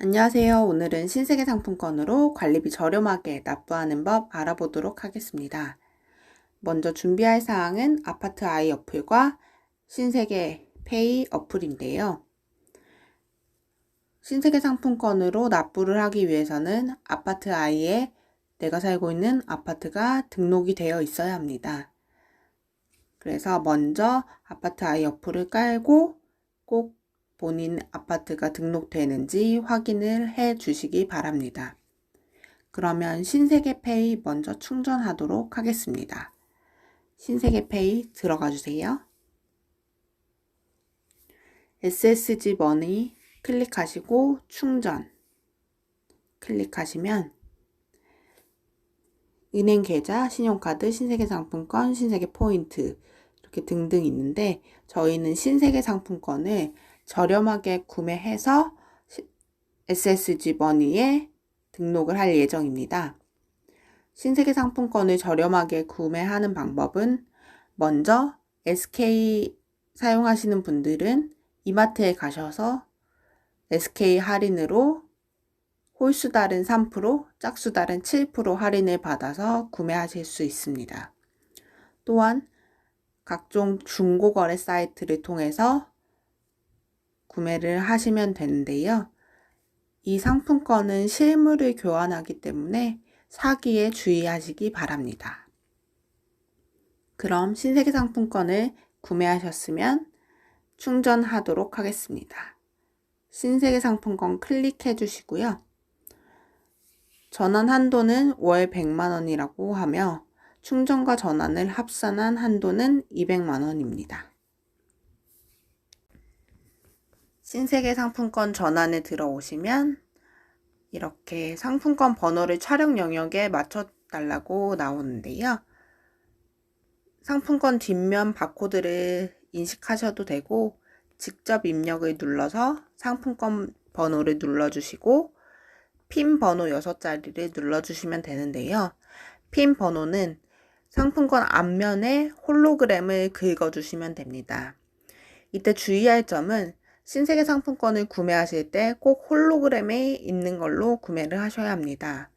안녕하세요. 오늘은 신세계 상품권으로 관리비 저렴하게 납부하는 법 알아보도록 하겠습니다. 먼저 준비할 사항은 아파트 아이 어플과 신세계 페이 어플인데요. 신세계 상품권으로 납부를 하기 위해서는 아파트 아이에 내가 살고 있는 아파트가 등록이 되어 있어야 합니다. 그래서 먼저 아파트 아이 어플을 깔고 꼭 본인 아파트가 등록되는지 확인을 해 주시기 바랍니다. 그러면 신세계페이 먼저 충전하도록 하겠습니다. 신세계페이 들어가 주세요. SSG 머니 클릭하시고 충전 클릭하시면 은행 계좌, 신용카드, 신세계 상품권, 신세계 포인트 이렇게 등등 있는데 저희는 신세계 상품권을 저렴하게 구매해서 SSG 머니에 등록을 할 예정입니다. 신세계 상품권을 저렴하게 구매하는 방법은 먼저 SK 사용하시는 분들은 이마트에 가셔서 SK 할인으로 홀수 달은 3%, 짝수 달은 7% 할인을 받아서 구매하실 수 있습니다. 또한 각종 중고거래 사이트를 통해서 구매를 하시면 되는데요. 이 상품권은 실물을 교환하기 때문에 사기에 주의하시기 바랍니다. 그럼 신세계 상품권을 구매하셨으면 충전하도록 하겠습니다. 신세계 상품권 클릭해 주시고요. 전환 한도는 월 100만 원이라고 하며 충전과 전환을 합산한 한도는 200만 원입니다. 신세계 상품권 전환에 들어오시면 이렇게 상품권 번호를 촬영 영역에 맞춰 달라고 나오는데요. 상품권 뒷면 바코드를 인식하셔도 되고 직접 입력을 눌러서 상품권 번호를 눌러주시고 핀 번호 6자리를 눌러주시면 되는데요. 핀 번호는 상품권 앞면에 홀로그램을 긁어주시면 됩니다. 이때 주의할 점은 신세계 상품권을 구매하실 때 꼭 홀로그램에 있는 걸로 구매를 하셔야 합니다.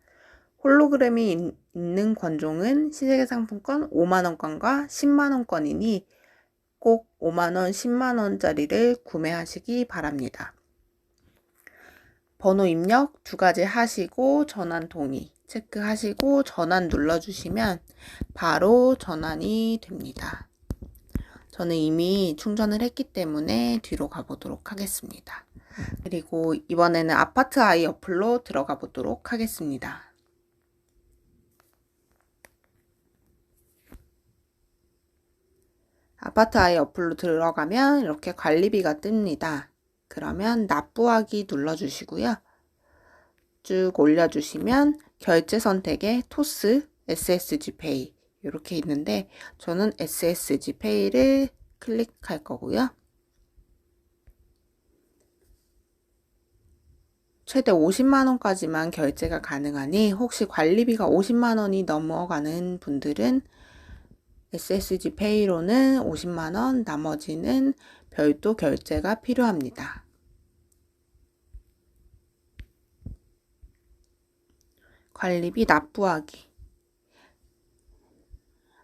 홀로그램이 있는 권종은 신세계 상품권 5만원권과 10만원권이니 꼭 5만원, 10만원짜리를 구매하시기 바랍니다. 번호 입력 두 가지 하시고 전환 동의 체크하시고 전환 눌러주시면 바로 전환이 됩니다. 저는 이미 충전을 했기 때문에 뒤로 가보도록 하겠습니다. 그리고 이번에는 아파트 아이 어플로 들어가 보도록 하겠습니다. 아파트 아이 어플로 들어가면 이렇게 관리비가 뜹니다. 그러면 납부하기 눌러주시고요. 쭉 올려주시면 결제 선택에 토스, SSG 페이 이렇게 있는데 저는 SSG 페이를 클릭할 거고요. 최대 50만원까지만 결제가 가능하니 혹시 관리비가 50만원이 넘어가는 분들은 SSG 페이로는 50만원, 나머지는 별도 결제가 필요합니다. 관리비 납부하기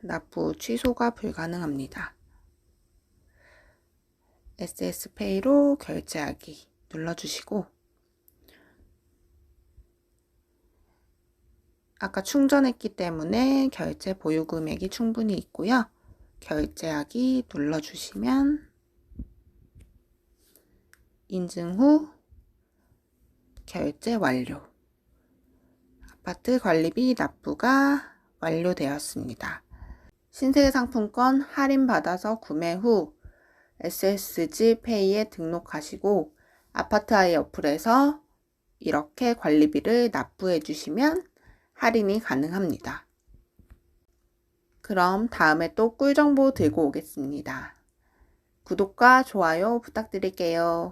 납부 취소가 불가능합니다. SS페이로 결제하기 눌러주시고 아까 충전했기 때문에 결제 보유 금액이 충분히 있고요. 결제하기 눌러주시면 인증 후 결제 완료. 아파트 관리비 납부가 완료되었습니다. 신세계 상품권 할인 받아서 구매 후 SSG 페이에 등록하시고 아파트 아이 어플에서 이렇게 관리비를 납부해 주시면 할인이 가능합니다. 그럼 다음에 또 꿀정보 들고 오겠습니다. 구독과 좋아요 부탁드릴게요.